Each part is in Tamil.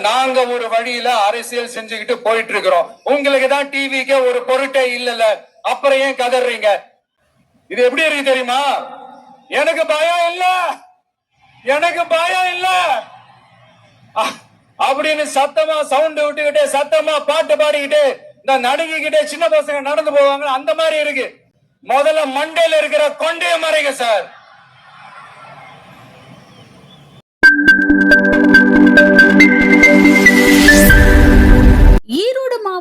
நாங்க ஒரு வழியில அரசியல் செஞ்சுக்கிட்டு போயிட்டு இருக்கிறோம் உங்களுக்கு தான் டிவிக்கு ஒரு பொருட்டே இல்லல அப்புறம் ஏன் கதறீங்க? இது எப்படி இருக்கு தெரியுமா? எனக்கு பயம் இல்ல. எனக்கு பயம் இல்ல. அப்படின்னு சத்தமா சவுண்ட் விட்டுக்கிட்டே சத்தமா பாட்டு பாடிக்கிட்டு இந்த நடுங்கிக்கிட்டே சின்ன பசங்க நடந்து போவாங்க அந்த மாதிரி இருக்கு. முதல்ல மண்டையில இருக்கிற கொண்டைய மறைங்க சார்.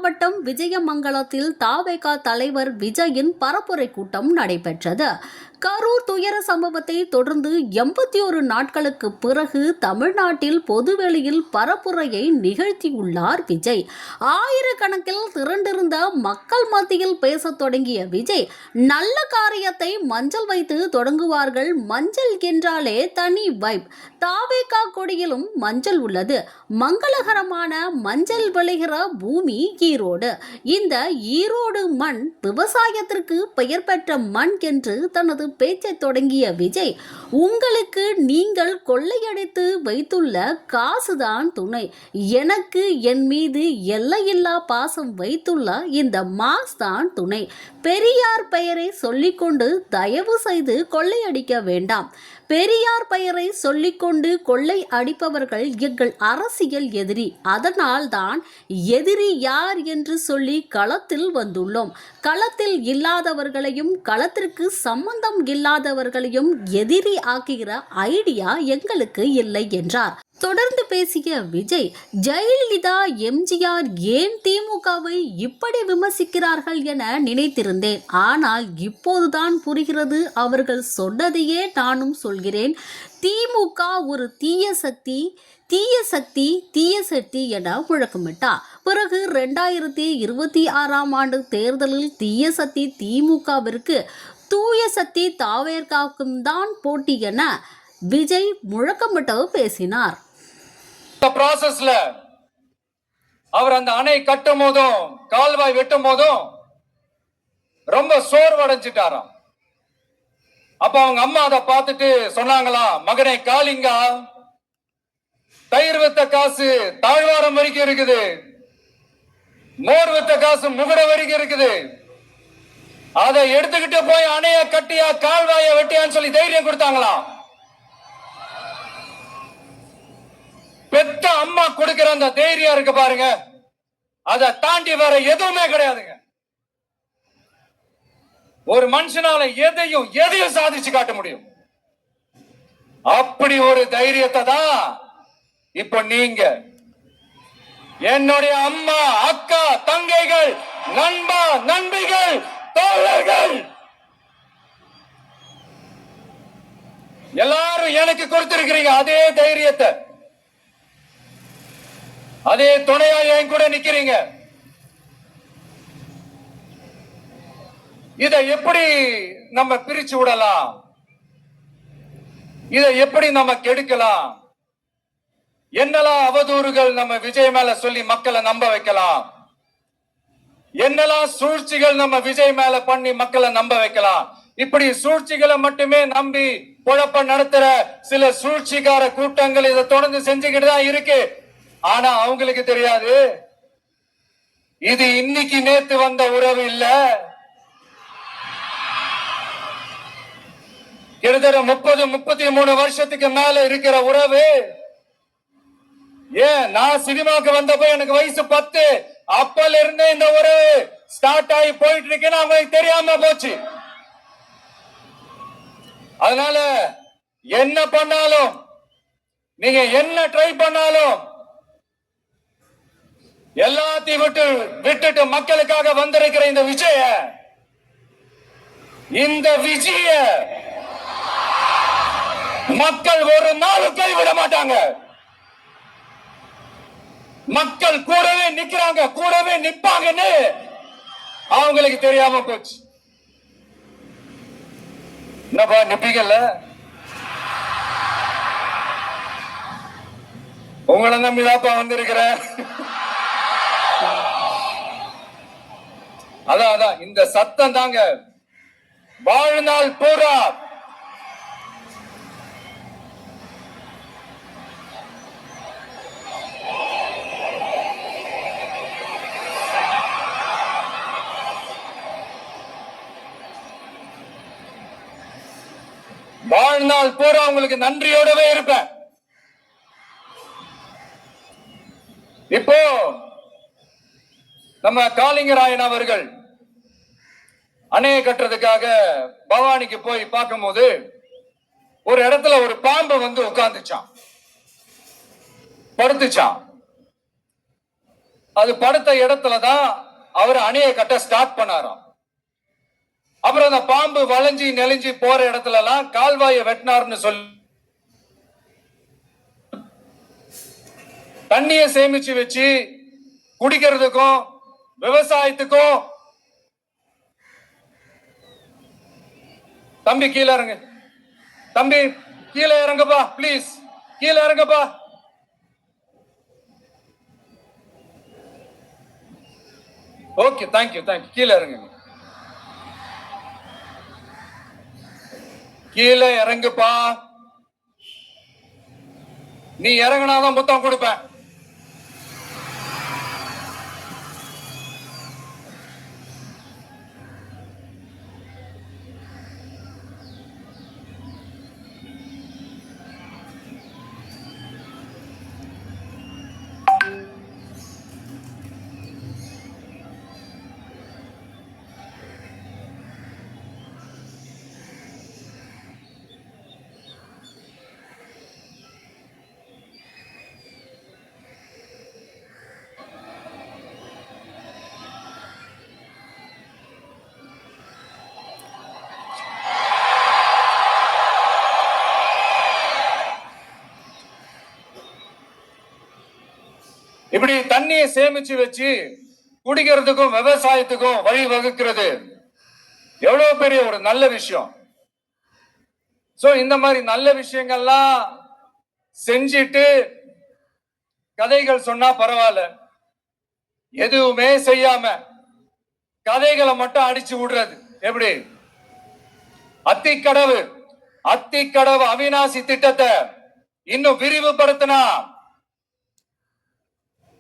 மாவட்டம் விஜயமங்கலத்தில் தாவேகா தலைவர் விஜயின் பரப்புரை கூட்டம் நடைபெற்றது. கரூர் துயர சம்பவத்தை தொடர்ந்து எண்பத்தி ஒரு நாட்களுக்கு பிறகு தமிழ்நாட்டில் பொதுவெளியில் பரப்புரையை நிகழ்த்தியுள்ளார் விஜய். ஆயிரக்கணக்கில் திரண்டிருந்த மக்கள் மத்தியில் பேசத் தொடங்கிய விஜய் நல்ல காரியத்தை மஞ்சள் வைத்து தொடங்குவார்கள் மஞ்சள் என்றாலே தனி வைப் தாவேகா கொடியிலும் மஞ்சள் உள்ளது. மங்களகரமான மஞ்சள் விளைகிற பூமி ஈரோடு. இந்த ஈரோடு மண் விவசாயத்திற்கு பெயர் பெற்ற மண் என்று தனது பேச்சை தொடங்கிய விஜய் உங்களுக்கு நீங்கள் கொள்ளையடித்து வைத்துள்ள காசுதான் துணை. எனக்கு என் மீது எல்லையில்லா பாசம் வைத்துள்ள இந்த மாஸ் தான் துணை. பெரியார் பெயரை சொல்லிக்கொண்டு தயவு செய்து கொள்ளையடிக்க வேண்டாம். பெரியார் பெயரை சொல்லிக்கொண்டு கொள்ளை அடிப்பவர்கள் எங்கள் அரசியல் எதிரி. அதனால் தான் எதிரி யார் என்று சொல்லி களத்தில் வந்துள்ளோம். களத்தில் இல்லாதவர்களையும் களத்திற்கு சம்பந்தம் இல்லாதவர்களையும் எதிரி ஆக்குகிற ஐடியா எங்களுக்கு இல்லை என்றார். தொடர்ந்து பேசிய விஜய் ஜெயலலிதா எம்ஜிஆர் ஏன் திமுகவை இப்படி விமர்சிக்கிறார்கள் என நினைத்திருந்தேன். ஆனால் இப்போதுதான் புரிகிறது அவர்கள் சொன்னதையே நானும் சொல்கிறேன். திமுக ஒரு தீய சக்தி தீய சக்தி தீய சக்தி என முழக்கமிட்டார் பிறகு ரெண்டாயிரத்தி இருபத்தி ஆறாம் ஆண்டு தேர்தலில் தீய சக்தி திமுகவிற்கு தூய சக்தி தாவேர்காவுக்கும் தான் போட்டி என விஜய் முழக்கமிட்டவு பேசினார். இந்த ப்ராசஸ்ல அவர் அந்த அணை கட்டும் போதும் கால்வாய் வெட்டும் போதும் ரொம்ப சோர்வடைஞ்சிட்டாராம். அப்ப அவங்க அம்மா அதை பார்த்துட்டு சொன்னாங்களாம் மகனே காளிங்கா தயிர் வித்த காசு தாழ்வாரம் வரைக்கும் இருக்குது. மோர் வித்த காசு முகட வரைக்கும் இருக்குது. அதை எடுத்துக்கிட்டு போய் அணைய கட்டியா கால்வாய வெட்டியான்னு சொல்லி தைரியம் கொடுத்தாங்களாம் பெத்த அம்மா கொடுக்கிற அந்த தைரியம் இருக்கு பாருங்க. அதை தாண்டி வேற எதுவுமே கிடையாதுங்க. ஒரு மனுஷனால எதையும் எதையும் சாதிச்சு காட்ட முடியும். அப்படி ஒரு தைரியத்தை தான் இப்ப நீங்க என்னுடைய அம்மா அக்கா தங்கைகள் நண்பா நண்பிகள் தோழர்கள் எல்லாரும் எனக்கு கொடுத்திருக்கிறீங்க அதே தைரியத்தை. அதே துணையா என் கூட நிக்கிறீங்க. இதை எப்படி நம்ம பிரிச்சு விடலாம்? இதை எப்படி நம்ம கெடுக்கலாம்? என்னெல்லாம் அவதூறுகள் நம்ம விஜய் மேல சொல்லி மக்களை நம்ப வைக்கலாம்? என்னெல்லாம் சூழ்ச்சிகள் நம்ம விஜய் மேல பண்ணி மக்களை நம்ப வைக்கலாம்? இப்படி சூழ்ச்சிகளை மட்டுமே நம்பி குழப்ப நடத்துற சில சூழ்ச்சிகார கூட்டங்கள் இதை தொடர்ந்து செஞ்சுக்கிட்டு தான் இருக்கு. ஆனா அவங்களுக்கு தெரியாது. இது இன்னைக்கு நேத்து வந்த உறவு இல்ல. கிட்டத்தட்ட முப்பது முப்பத்தி மூணு வருஷத்துக்கு மேல இருக்கிற உறவு. ஏன்? நான் சினிமாக்கு வந்தப்ப எனக்கு வயசு பத்து. அப்பல இருந்து இந்த உறவு ஸ்டார்ட் ஆகி போயிட்டு இருக்குன்னு அவங்களுக்கு தெரியாம போச்சு. அதனால என்ன பண்ணாலும் நீங்க என்ன ட்ரை பண்ணாலும் எல்லாத்தையும் விட்டு விட்டுட்டு மக்களுக்காக வந்திருக்கிற இந்த விஜய இந்த விஜய மக்கள் ஒரு நாளும் கைவிட மாட்டாங்க. மக்கள் கூடவே நிக்கிறாங்க கூடவே நிப்பாங்கன்னு அவங்களுக்கு தெரியாம போச்சு. என்னப்பா நிப்பீங்கல்ல? உங்களை நம்பிதாப்பா வந்திருக்கிறேன். அதான் அதான் இந்த சத்தம் தாங்க. வாழ்நாள் பூரா. வாழ்நாள் பூரா உங்களுக்கு நன்றியோடவே இருப்பேன். இப்போ நம்ம காளிங்கராயன் அவர்கள் அணையை கட்டுறதுக்காக பவானிக்கு போய் பார்க்கும்போது ஒரு இடத்துல ஒரு பாம்பு வந்து உட்கார்ந்துச்சான் படுத்துச்சான் அது படுத்த இடத்துல தான் அவர் அணையை கட்ட ஸ்டார்ட் பண்ணாராம். அப்புறம் அந்த பாம்பு வளைஞ்சி நெளிஞ்சு போற இடத்துல எல்லாம் கால்வாயை வெட்டினார்னு சொல்லி தண்ணியை சேமிச்சு வச்சு குடிக்கிறதுக்கும் விவசாயத்துக்கும் தம்பி கீழே இறங்கு. தம்பி கீழே இறங்குப்பா ப்ளீஸ் கீழே இறங்குப்பா. ஓகே தேங்க்யூ தேங்க்யூ கீழே இறங்குங்க கீழே இறங்குப்பா. நீ இறங்குனாதான் புத்தகம் கொடுப்பேன். இப்படி தண்ணியை சேமிச்சு வச்சு குடிக்கிறதுக்கும் விவசாயத்துக்கும் வழி வகுக்கிறது எவ்வளவு பெரிய ஒரு நல்ல விஷயம். சோ இந்த மாதிரி நல்ல விஷயங்கள்லாம் செஞ்சிட்டு கதைகள் சொன்னா பரவாயில்ல. எதுவுமே செய்யாம கதைகளை மட்டும் அடிச்சு விடுறது எப்படி? அத்திக்கடவு அத்திக்கடவு அவிநாசி திட்டத்தை இன்னும் விரிவுபடுத்தினா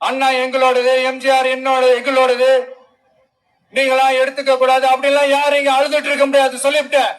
அண்ணா எங்களோடது எம்ஜிஆர் என்னோட எங்களோடது. நீங்களாம் எடுத்துக்க கூடாது. அப்படிலாம் யாரும் இங்க அழுதுட்டு இருக்க முடியாது. சொல்லிவிட்டேன்.